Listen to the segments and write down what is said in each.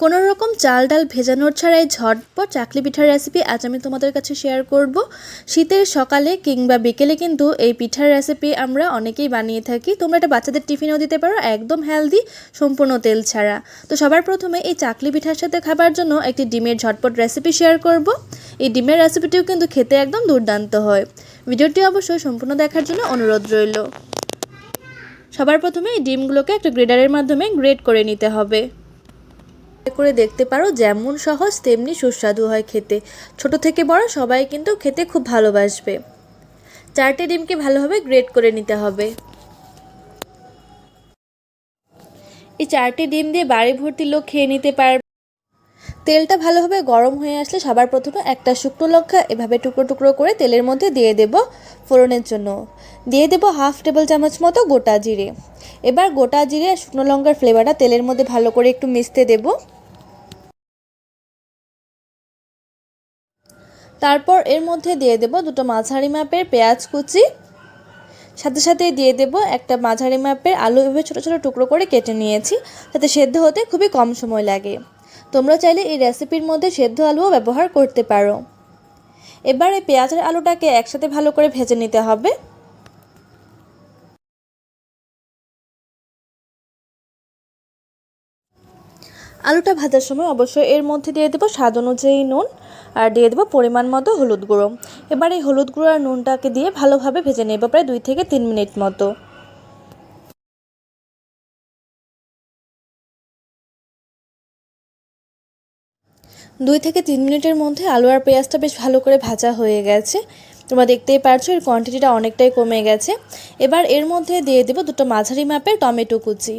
কোনো রকম চাল ডাল ভেজানোর ছাড়াই ঝটপট চাকলি পিঠার রেসিপি আজ আমি তোমাদের কাছে শেয়ার করব। শীতের সকালে কিংবা বিকেলে কিন্তু এই পিঠার রেসিপি আমরা অনেকেই বানিয়ে থাকি। তোমরা এটা বাচ্চাদের টিফিনেও দিতে পারো, একদম হেলদি সম্পূর্ণ তেল ছাড়া। তো সবার প্রথমে এই চাকলি পিঠার সাথে খাবার জন্য একটি ডিমের ঝটপট রেসিপি শেয়ার করব। এই ডিমের রেসিপিটিও কিন্তু খেতে একদম দুর্দান্ত হয়। ভিডিওটি অবশ্যই সম্পূর্ণ দেখার জন্য অনুরোধ রইল। সবার প্রথমে এই ডিমগুলোকে একটা গ্রেডারের মাধ্যমে গ্রেড করে নিতে হবে। করে দেখতে পারো, যেমন সহজ তেমনি সুস্বাদু হয় খেতে। ছোট থেকে বড় সবাই কিন্তু খেতে খুব ভালোবাসবে। চারটে ডিমকে ভালোভাবে গ্রেট করে নিতে হবে। এই চারটি ডিম দিয়ে বাড়ি ভর্তি লোক খেয়ে নিতে পারবে তেলটা ভালোভাবে গরম হয়ে আসলে সবার প্রথমে একটা শুকনো লঙ্কা এভাবে টুকরো টুকরো করে তেলের মধ্যে দিয়ে দেব ফোড়নের জন্য। দিয়ে দেব হাফ টেবিল চামচ মতো গোটা জিরে। এবার গোটা জিরে আর শুকনো লঙ্কার ফ্লেভারটা তেলের মধ্যে ভালো করে একটু মিশতে দেব। তারপর এর মধ্যে দিয়ে দেব দুটো মাঝারি মাপের পেঁয়াজ কুচি। সাথে সাথে দিয়ে দেব একটা মাঝারি মাপের আলু এভাবে ছোটো ছোটো টুকরো করে কেটে নিয়েছি, যাতে সেদ্ধ হতে খুবই কম সময় লাগে। তোমরা চাইলে এই রেসিপির মধ্যে সেদ্ধ আলুও ব্যবহার করতে পারো। এবার পেঁয়াজের আলুটাকে একসাথে ভালো করে ভেজে নিতে হবে। আলুটা ভাজার সময় অবশ্যই এর মধ্যে দিয়ে দেবো স্বাদ অনুযায়ী নুন। আর দিয়ে দেবো পরিমাণ মতো হলুদ গুঁড়ো। এবার এই হলুদ গুঁড়ো আর নুনটাকে দিয়ে ভালোভাবে ভেজে নেব প্রায় দুই থেকে তিন মিনিট মতো। দুই থেকে তিন মিনিটের মধ্যে আলু আর পেঁয়াজটা বেশ ভালো করে ভাজা হয়ে গেছে। তোমরা দেখতেই পারছ এর কোয়ান্টিটিটা অনেকটাই কমে গেছে। এবার এর মধ্যে দিয়ে দেবো দুটো মাঝারি মাপের টমেটো কুচি।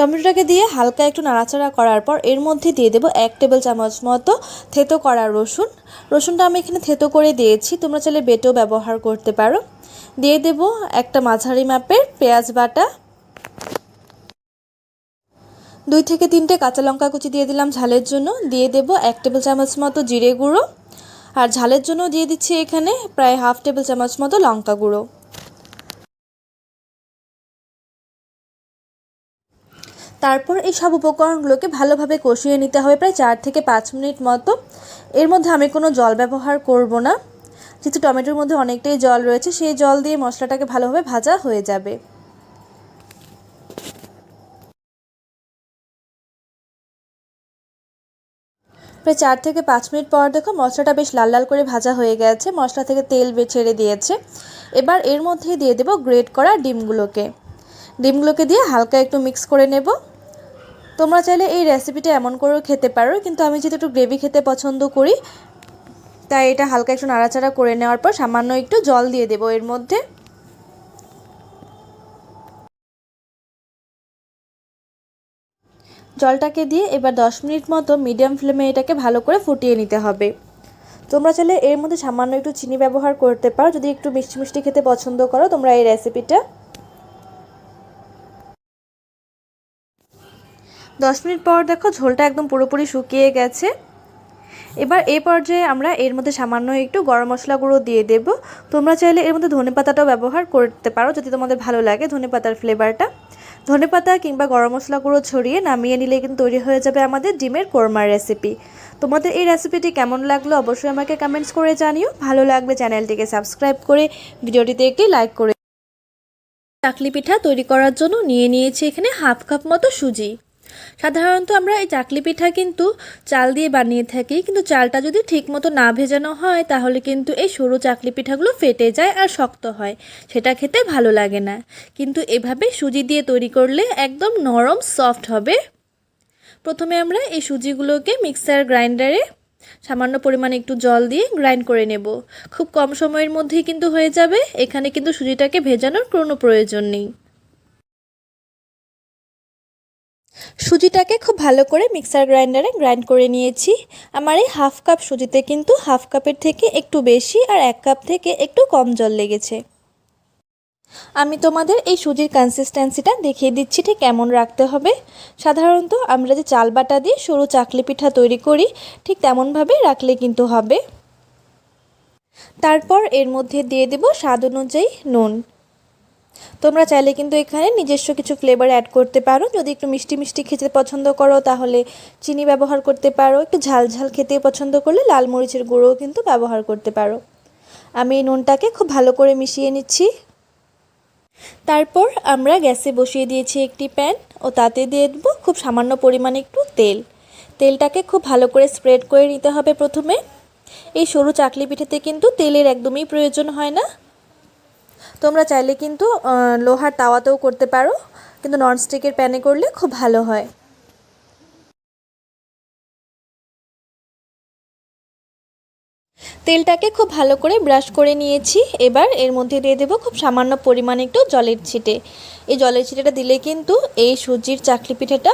টমেটোটাকে দিয়ে হালকা একটু নাড়াচাড়া করার পর এর মধ্যে দিয়ে দেবো এক টেবিল চামচ মতো থেতো করা রসুন। রসুনটা আমি এখানে থেতো করে দিয়েছি, তোমরা চাইলে বেটেও ব্যবহার করতে পারো। দিয়ে দেবো একটা মাঝারি মাপের পেঁয়াজ বাটা। দুই থেকে তিনটে কাঁচা লঙ্কা কুচি দিয়ে দিলাম ঝালের জন্য। দিয়ে দেব এক টেবিল চামচ মতো জিরে গুঁড়ো। আর ঝালের জন্য দিয়ে দিচ্ছি এখানে প্রায় হাফ টেবিল চামচ মতো লঙ্কা গুঁড়ো। তারপর এই সব উপকরণগুলোকে ভালোভাবে কষিয়ে নিতে হবে প্রায় চার থেকে পাঁচ মিনিট মতো। এর মধ্যে আমি কোনো জল ব্যবহার করব না। যেহেতু টমেটোর মধ্যে অনেকটাই জল রয়েছে, সেই জল দিয়ে মশলাটাকে ভালোভাবে ভাজা হয়ে যাবে। প্রায় চার থেকে পাঁচ মিনিট পর দেখো মশলাটা বেশ লাল লাল করে ভাজা হয়ে গেছে, মশলা থেকে তেল ছেড়ে দিয়েছে। এবার এর মধ্যেই দিয়ে দেবো গ্রেট করা ডিমগুলোকে। ডিমগুলোকে দিয়ে হালকা একটু মিক্স করে নেব। তোমরা চাইলে এই রেসিপিটা এমন করেও খেতে পারো, কিন্তু আমি যেহেতু একটু গ্রেভি খেতে পছন্দ করি, তাই এটা হালকা একটু নাড়াচাড়া করে নেওয়ার পর সামান্য একটু জল দিয়ে দেবো এর মধ্যে। জলটাকে দিয়ে এবার দশ মিনিট মতো মিডিয়াম ফ্লেমে এটাকে ভালো করে ফুটিয়ে নিতে হবে। তোমরা চাইলে এর মধ্যে সামান্য একটু চিনি ব্যবহার করতে পারো, যদি একটু মিষ্টি মিষ্টি খেতে পছন্দ করো, তোমরা এই রেসিপিটা দশ মিনিট পর দেখো ঝোলটা একদম পুরোপুরি শুকিয়ে গেছে। এবার এই পর্যায়ে আমরা এর মধ্যে সামান্য একটু গরম মশলা গুঁড়ো দিয়ে দেব। তোমরা চাইলে এর মধ্যে ধনে পাতাটাও ব্যবহার করতে পারো যদি তোমাদের ভালো লাগে ধনে পাতার ফ্লেভারটা। ধনে পাতা কিংবা গরম মশলা গুঁড়ো ছড়িয়ে নামিয়ে নিলে কিন্তু তৈরি হয়ে যাবে আমাদের ডিমের কোরমার রেসিপি। তোমাদের এই রেসিপিটি কেমন লাগল অবশ্যই আমাকে কমেন্টস করে জানিও। ভালো লাগবে চ্যানেলটিকে সাবস্ক্রাইব করে ভিডিওটিতে একটি লাইক করে চাকলি পিঠা তৈরি করার জন্য নিয়ে নিয়েছি এখানে হাফ কাপ মতো সুজি। সাধারণত আমরা এই চাকলি পিঠা কিন্তু চাল দিয়ে বানিয়ে থাকি, কিন্তু চালটা যদি ঠিকমতো না ভেজানো হয়, তাহলে কিন্তু এই সরু চাকলি পিঠাগুলো ফেটে যায় আর শক্ত হয়। সেটা খেতে ভালো লাগে না। কিন্তু এভাবে সুজি দিয়ে তৈরি করলে একদম নরম, সফট হবে। প্রথমে আমরা এই সুজিগুলোকে মিক্সার গ্রাইন্ডারে সামান্য পরিমাণে একটু জল দিয়ে গ্রাইন্ড করে নেব। খুব কম সময়ের মধ্যেই কিন্তু হয়ে যাবে। এখানে কিন্তু সুজিটাকে ভেজানোর কোনো প্রয়োজন নেই। সুজিটাকে খুব ভালো করে মিক্সার গ্রাইন্ডারে গ্রাইন্ড করে নিয়েছি। আমার এই হাফ কাপ সুজিতে কিন্তু হাফ কাপের থেকে একটু বেশি আর এক কাপ থেকে একটু কম জল লেগেছে। আমি তোমাদের এই সুজির কনসিস্টেন্সিটা দেখিয়ে দিচ্ছি ঠিক কেমন রাখতে হবে। সাধারণত আমরা যে চাল বাটা দিয়ে সরু চাকলি পিঠা তৈরি করি, ঠিক তেমনভাবে রাখলে কিন্তু হবে। তারপর এর মধ্যে দিয়ে দেব স্বাদ অনুযায়ী নুন। তোমরা চাইলে কিন্তু এখানে নিজস্ব কিছু ফ্লেভার অ্যাড করতে পারো। যদি একটু মিষ্টি মিষ্টি খেতে পছন্দ করো, তাহলে চিনি ব্যবহার করতে পারো। একটু ঝাল ঝাল খেতে পছন্দ করলে লাল মরিচের গুঁড়োও কিন্তু ব্যবহার করতে পারো। আমি এই নুনটাকে খুব ভালো করে মিশিয়ে নিচ্ছি। তারপর আমরা গ্যাসে বসিয়ে দিয়েছি একটি প্যান ও তাতে দিয়ে দেবো খুব সামান্য পরিমাণে একটু তেল। তেলটাকে খুব ভালো করে স্প্রেড করে নিতে হবে প্রথমে। এই সরু চাকলি পিঠেতে কিন্তু তেলের একদমই প্রয়োজন হয় না। তোমরা চাইলে কিন্তু লোহার তাওয়াতেও করতে পারো। কিন্তু ননস্টিকের প্যানে করলে খুব ভালো হয়। তেলটাকে খুব ভালো করে ব্রাশ করে নিয়েছি। এবার এর মধ্যে দিয়ে দেবো খুব সামান্য পরিমাণে একটু জলের ছিটে। এই জলের ছিটেটা দিলে কিন্তু এই সুজির চাকলি পিঠেটা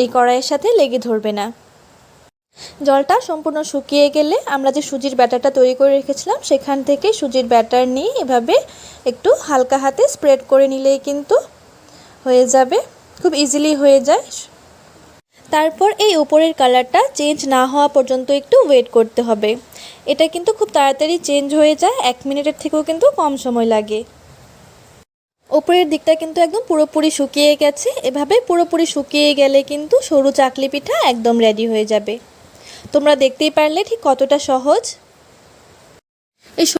এই কড়াইয়ের সাথে লেগে ধরবে না। জলটা সম্পূর্ণ শুকিয়ে গেলে আমরা যে সুজির ব্যাটারটা তৈরি করে রেখেছিলাম, সেখান থেকে সুজির ব্যাটার নিয়ে এভাবে একটু হালকা হাতে স্প্রেড করে নিলেই কিন্তু হয়ে যাবে, খুব ইজিলি হয়ে যায়। তারপর এই উপরের কালারটা চেঞ্জ না হওয়া পর্যন্ত একটু ওয়েট করতে হবে। এটা কিন্তু খুব তাড়াতাড়ি চেঞ্জ হয়ে যায়, এক মিনিটের থেকেও কিন্তু কম সময় লাগে। ওপরের দিকটা কিন্তু একদম পুরোপুরি শুকিয়ে গেছে, এভাবে পুরোপুরি শুকিয়ে গেলে কিন্তু সরু চাকলি পিঠা একদম রেডি হয়ে যাবে। তোমরা দেখতেই পারলে ঠিক কতটা সহজ।